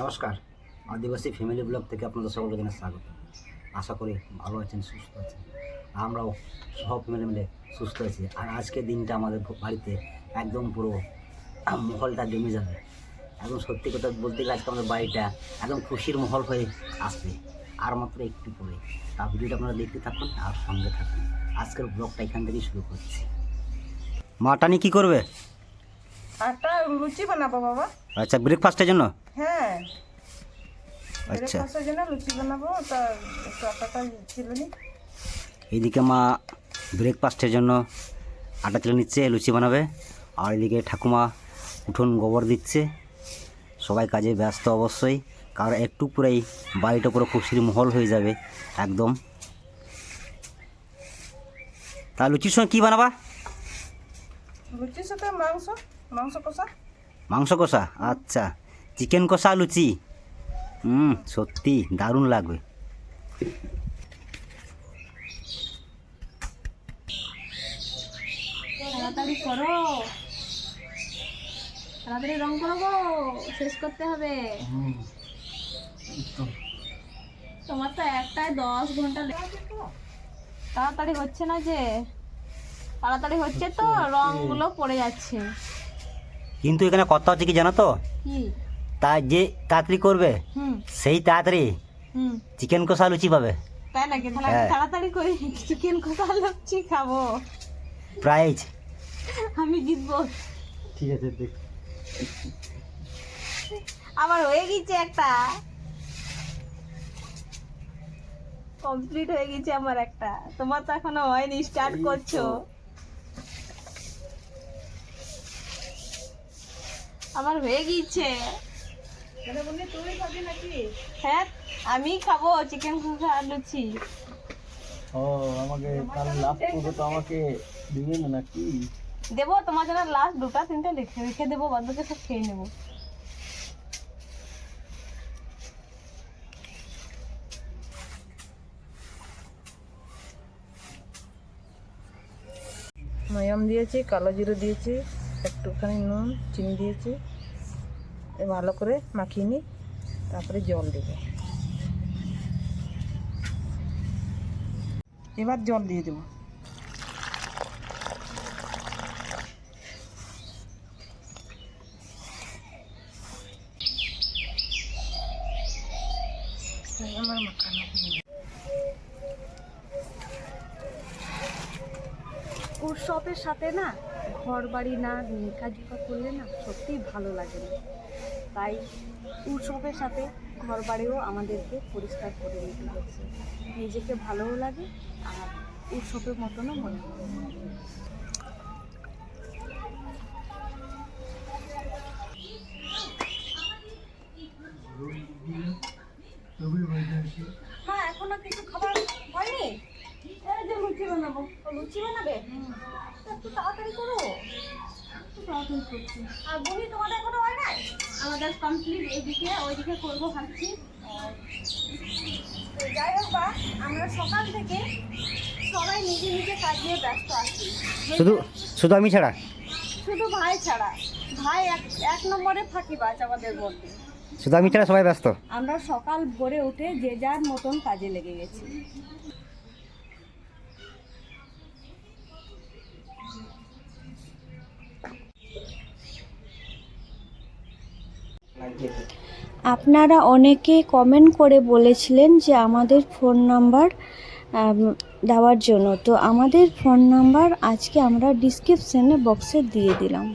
নমস্কার। আদিবাসী family blog থেকে আপনাদের সকলকে জানাই স্বাগত। আশা করি ভালো আছেন, সুস্থ আছেন। আমরাও সব ফ্যামিলি মিলে সুস্থ আছি। আর আজকের দিনটা আমাদের বাড়িতে একদম পুরো মহলটা জমে যাবে। একদম সত্যি কথা বলতে গেলে আজকে আমাদের বাড়িটা একদম খুশির মহল হয়ে আসবে। আর মাত্র একটু পরে। তা ভিডিওটা আপনারা দেখতে থাকুন আর সঙ্গে থাকুন। আজকের ব্লগটা এখান থেকেই শুরু করছি। মাটানি কি করবে? একটা লুচি বানাবো বাবা। আচ্ছা ব্রেকফাস্টের জন্য? হ্যাঁ। আচ্ছা। ব্রেকফাস্টের জন্য লুচি বানাবো তা একটু আটাটা ছিল নি। এইদিকে মা ব্রেকফাস্টের জন্য আটা তুলে নিচ্ছে লুচি বানাবে। আর এদিকে ঠাকুমা উঠোন গোবর দিচ্ছে। সবাই কাজে ব্যস্ত অবশ্যই কারণ একটু পরেই বাড়িটা পুরো খুশির মহল হয়ে যাবে একদম। তা লুচির সঙ্গে কী বানাবা? লুচির সাথে মাংস। মাংস কষা? মাংস কষা? আচ্ছা। চিকেন কষা লুচি? হুম সত্যি দারুণ লাগবে। তাড়াতাড়ি করো। তাড়াতাড়ি রং করব। শেষ করতে হবে। তোমার তো একটাই দশ ঘণ্টা তাড়াতাড়ি হচ্ছে না যে? তাড়াতাড়ি হচ্ছে তো রংগুলো পড়ে যাচ্ছে। কিন্তু এখানে কথা হচ্ছে কি জানো তো? তা যে তাড়াতাড়ি করবে সেই তাড়াতাড়ি চিকেন কষা লুচি পাবে। তাই নাকি? হ্যাঁ। তাড়াতাড়ি করে চিকেন কষা লুচি খাব। প্রাইজ আমি জিতবো। ঠিক আছে দেখ। আমার হয়ে গেছে একটা। কমপ্লিট হয়ে গেছে আমার একটা। তোমার তো এখনও হয়নি স্টার্ট করছ। আমার হয়ে গিয়েছে। মানে বলি তুই খাবি নাকি? হ্যাঁ আমি খাব চিকেন কষা আর লুচি। ও আমাকে তাহলে লাভ করব তো আমাকে দিবে না নাকি? দেবো তোমার জন্য লাস্ট দুটা তিনটে লিখে রেখে দেবো বাদ সব খেয়ে নেব। ময়াম দিয়েছি কালো জিরো দিয়েছি। একটুখানি নুন, চিনি দিয়েছি। ভালো করে মাখিয়ে নিই তারপরে জল দেব। এবার জল দিয়ে দেবো। উৎসবের সাথে না ঘর বাড়ি না লেখাজোখা করলে না সত্যিই ভালো লাগে না। তাই উৎসবের সাথে ঘর বাড়িও আমাদেরকে পরিষ্কার করে নিতে হচ্ছে। নিজেকে ভালোও লাগে আর উৎসবের মতনও মনে হয়। হ্যাঁ এখনও কিছু খাবার হয়নি? এই যে লুচি বানাবো। লুচি বানাবে একটু তাড়াতাড়ি করো। তাড়াতাড়ি করছি। আর বলি তোমাদের এখনও হয় নাই? আমাদের কমপ্লিট এদিকে ওইদিকে করব ভাবছি। যাই হোক বা আমরা সকাল থেকে সবাই নিজে নিজে কাজ নিয়ে ব্যস্ত আছি। শুধু শুধু আমি ছাড়া? শুধু ভাই ছাড়া। ভাই এক এক নম্বরে ফাঁকিবাজ আমাদের মধ্যে। শুধু আমি ছাড়া সবাই ব্যস্ত? আমরা সকাল ভোরে উঠে যে যার মতন কাজে লেগে গেছি। আপনারা অনেকে কমেন্ট করে বলেছিলেন যে আমাদের ফোন নাম্বার দেওয়ার জন্য। তো আমাদের ফোন নাম্বার আজকে আমরা ডিসক্রিপশনে বক্সে দিয়ে দিলাম।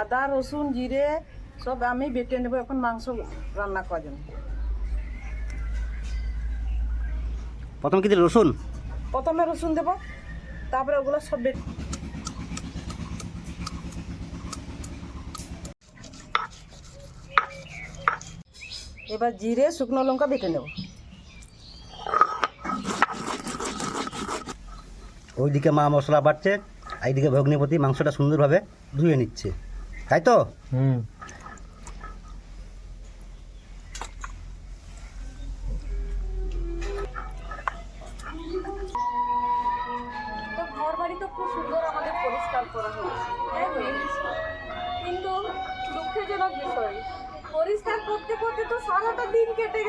আদা, রসুন, জিরে, সব আমি বেটে নেব, এখন মাংস রান্না করার জন্য। প্রথম কি দিলে রসুন? প্রথমে রসুন দেবো তারপরে ওগুলো সব বেটে এবার জিরে শুকনো লঙ্কা বেটে নেব। ওইদিকে মা মশলা বাড়ছে এইদিকে ভগ্নিপতি মাংসটা সুন্দরভাবে ধুয়ে নিচ্ছে। তাই তো? হুম।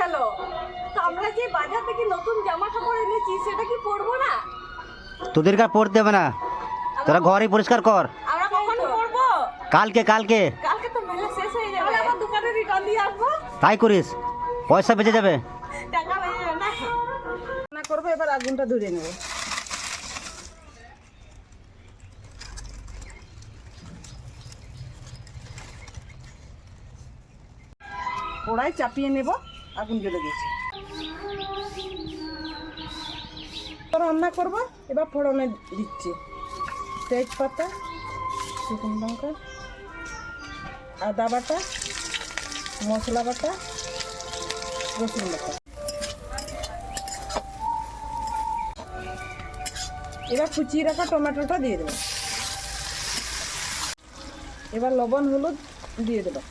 গেল। তো আমরা যে বাজার থেকে নতুন জামা কাপড় এনেছি সেটা কি পরবো না? তোদেরকে আর পড়তে হবে না। তোরা ঘরই পরিষ্কার কর। আমরা কখন পরবো? কালকে কালকে। কালকে তো মেলা শেষ হয়ে যাবে। আবার দোকানে রিটার্ন দিয়ে আসব? তাই করিস। পয়সা বেঁচে যাবে। টাকা হয়ে যাবে না। রান্না করব এবার আগুনটা ধরে নেব। কড়াই চাপিয়ে নেব। আগুন জ্বলে গেছে। রান্না করব, এবার ফোড়নে দিচ্ছি। তেজপাতা, শুকনো লঙ্কা, আদা বাটা, মশলা বাটা, রসুন বাটা। এবার কুচিয়ে রাখা টমেটোটা দিয়ে দেবো। এবার লবণ, হলুদ দিয়ে দেবো।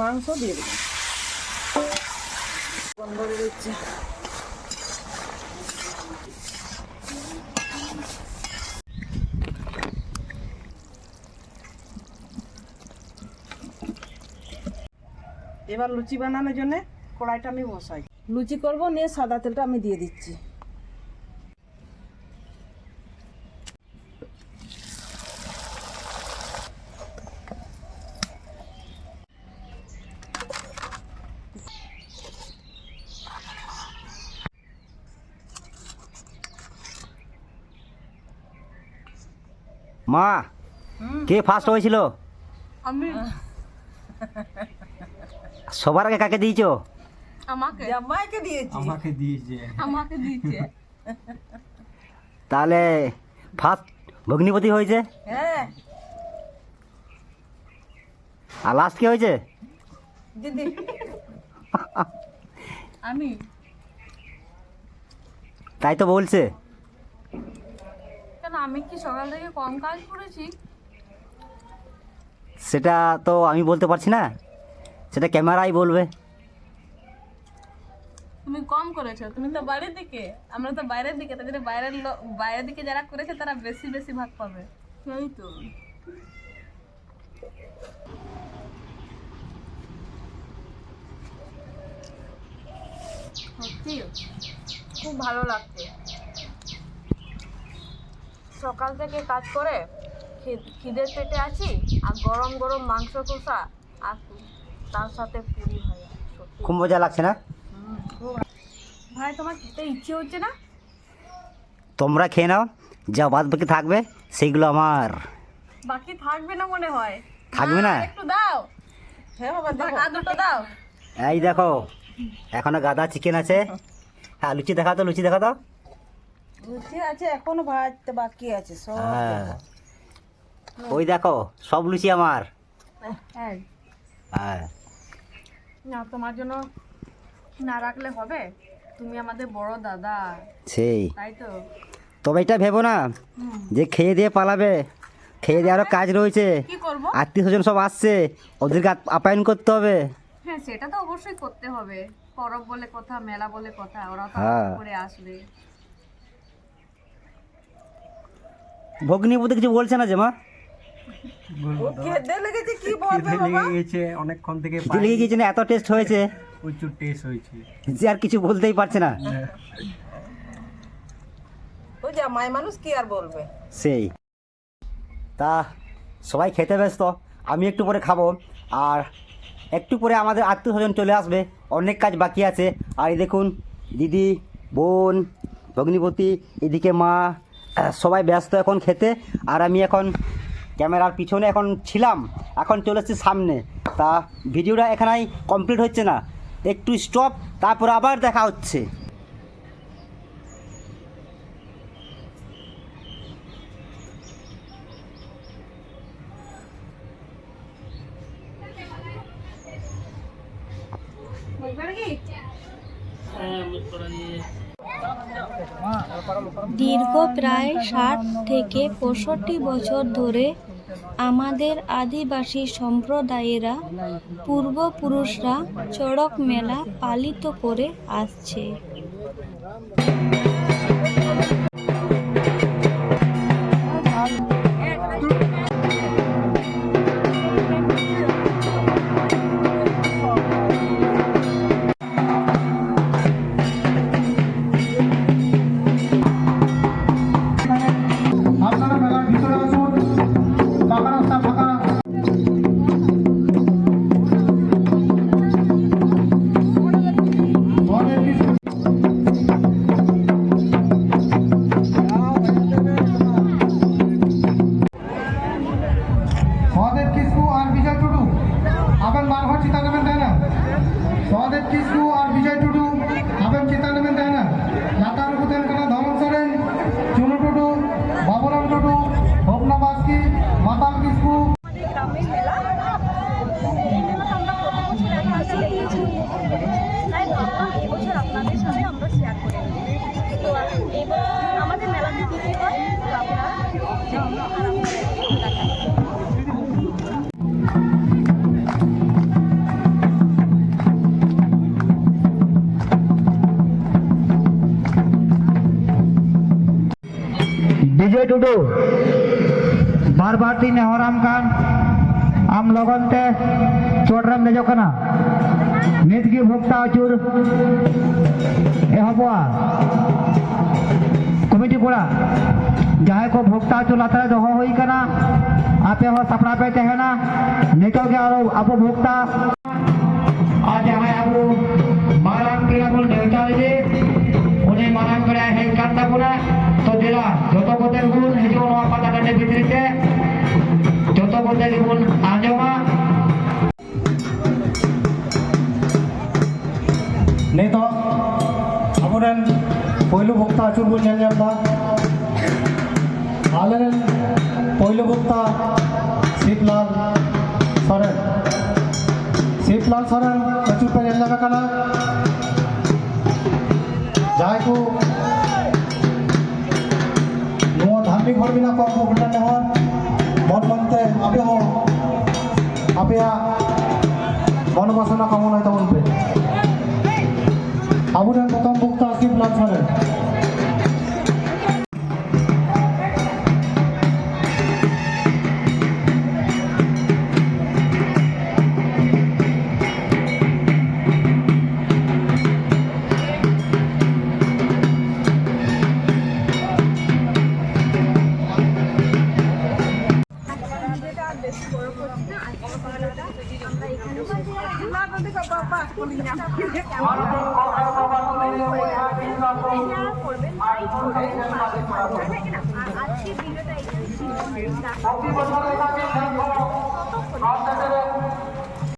মাংস দিয়ে দেবো। বন্ধ করে দিচ্ছি। এবার লুচি বানানোর জন্য কড়াইটা আমি বসাই। লুচি করব, নিয়ে সাদা তেলটা আমি দিয়ে দিচ্ছি। মা কে ফার্স্ট হয়েছিল? আমি। সবার আগে কাকে দিয়েছ? আমাকে? দিয়েছি। আমাকে দিয়েছে। আমাকে দিয়েছে। তাহলে ফার্স্ট ভগ্নিপতি হয়েছে? হ্যাঁ। আর লাস্ট কে হয়েছে? দিদি। আমি। তাই তো বলছে। কেন? আমি কি সকাল থেকে কম কাজ করেছি? সেটা তো আমি বলতে পারছি না। সেটা ক্যামেরাই বলবে। তুমি কম করেছ। তুমি তো বাইরের দিকে। আমরা তো বাইরের দিকে। তাদের বাইরের বাইরের দিকে যারা করেছে তারা বেশি বেশি ভাগ পাবে। সেই তো। সত্যি? খুব ভালো লাগছে। সকাল থেকে কাজ করে খিদের পেটে আছি আর গরম গরম মাংস কষা আর তার সাথে পুরি ভাজা খুব মজা লাগছে না? ভাই তোমার খেতে ইচ্ছে হচ্ছে না? তোমরা খেয়ে নাও যা বাদ বাকি থাকবে সেইগুলো আমার। বাকি থাকবে না মনে হয়। থাকবে না? একটু দাও। হ্যাঁ বাবা দুটো দাও। এই দেখো এখনও গাদা চিকেন আছে। হ্যাঁ লুচি দেখা তো লুচি দেখা তো। লুচি আছে এখনও ভাজতে বাকি আছে সব হ্যাঁ। ওই দেখো সব লুচি আমার। হ্যাঁ। হ্যাঁ। না তোমার জন্য না রাখলে হবে? তুমি আমাদের বড় দাদা। সেই। তাই তো? তবে এটা ভেবো না যে খেয়ে দিয়ে পালাবে। খেয়ে দিয়ে আরও কাজ রয়েছে। আত্মীয় স্বজন সব আসছে ওদেরকে আপ্যায়ন করতে হবে। হ্যাঁ সেটা তো অবশ্যই করতে হবে। পরব বলে কথা মেলা বলে কথা ওরা তো হ্যাঁ। করে আসবে। ভগ্নিপতি কিছু বলছে না যে মা? অনেকক্ষণ থেকে লেগে না? এত টেস্ট হয়েছে? প্রচুর টেস্ট হয়েছে। যে আর কিছু বলতেই পারছে না। ওই জামাই মানুষ কি আর বলবে? সেই। তা সবাই খেতে ব্যস্ত। আমি একটু পরে খাব। আর একটু পরে আমাদের আত্মীয় স্বজন চলে আসবে। অনেক কাজ বাকি আছে। আর এই দেখুন দিদি বোন ভগ্নিপতি এদিকে মা সবাই ব্যস্ত এখন খেতে, আর আমি এখন ক্যামেরার পিছনে এখন ছিলাম, এখন চলে এসেছি সামনে। তা ভিডিওটা এখানেই কমপ্লিট হচ্ছে না। একটু স্টপ তারপর আবার দেখা হচ্ছে। প্রায় ষাট থেকে পঁয়ষট্টি বছর ধরে আমাদের আদিবাসী সম্প্রদায়েরা পূর্বপুরুষরা চড়ক মেলা পালিত করে আসছে। Herkes टुडू बारबाटी नेहराम खान आम लगनते चोटरम देजोकना नितगी भुगता अचूर एहबुआ कमिटी कोड़ा जहाँ को भुगता अचूर लाते दोहो हुई कना आपे हो सपना पे तहना निकल के आरो आपो भुगता ᱵᱚᱱ ᱦᱤᱡᱩᱜᱼᱟ ᱱᱚᱣᱟ ᱯᱟᱛᱟ ᱴᱟᱺᱰᱤ ᱵᱷᱤᱛᱨᱤ ᱛᱮ ᱡᱚᱛᱚ ᱠᱚᱛᱮ ᱜᱮᱵᱚᱱ ᱟᱸᱡᱚᱢᱟ ᱱᱤᱛᱚᱜ ᱟᱵᱚᱨᱮᱱ ᱯᱳᱭᱞᱳ ᱵᱚᱠᱛᱟ ᱟᱹᱪᱩᱨ ᱵᱚᱱ ᱧᱮᱞ ᱧᱟᱢ ᱮᱫᱟ ᱟᱞᱮᱨᱮᱱ ᱯᱳᱭᱞᱳ ᱵᱚᱠᱛᱟ ᱥᱤᱵᱞᱟᱞ ᱥᱚᱨᱮᱱ ᱥᱤᱵᱞᱟᱞ ᱥᱚᱨᱮᱱ ᱟᱹᱪᱩᱨ ᱯᱮ ᱧᱮᱞ ᱧᱟᱢ ᱟᱠᱟᱱᱟ ᱡᱟᱦᱟᱸᱭ ᱠᱚ ᱠᱟᱹᱢᱤ ᱦᱚᱲ ᱢᱮᱱᱟᱜ ᱠᱚᱣᱟ ᱟᱵᱚ ᱵᱷᱩᱴᱟᱱ ᱰᱟᱦᱟᱨ ᱢᱚᱱ ᱢᱚᱱᱛᱮ ᱟᱯᱮ ᱦᱚᱸ ᱟᱯᱮᱭᱟᱜ মন বাসনা কামনায় তেমন পে আবুরের প্রথম বক্তা আসিফ লাল সরেন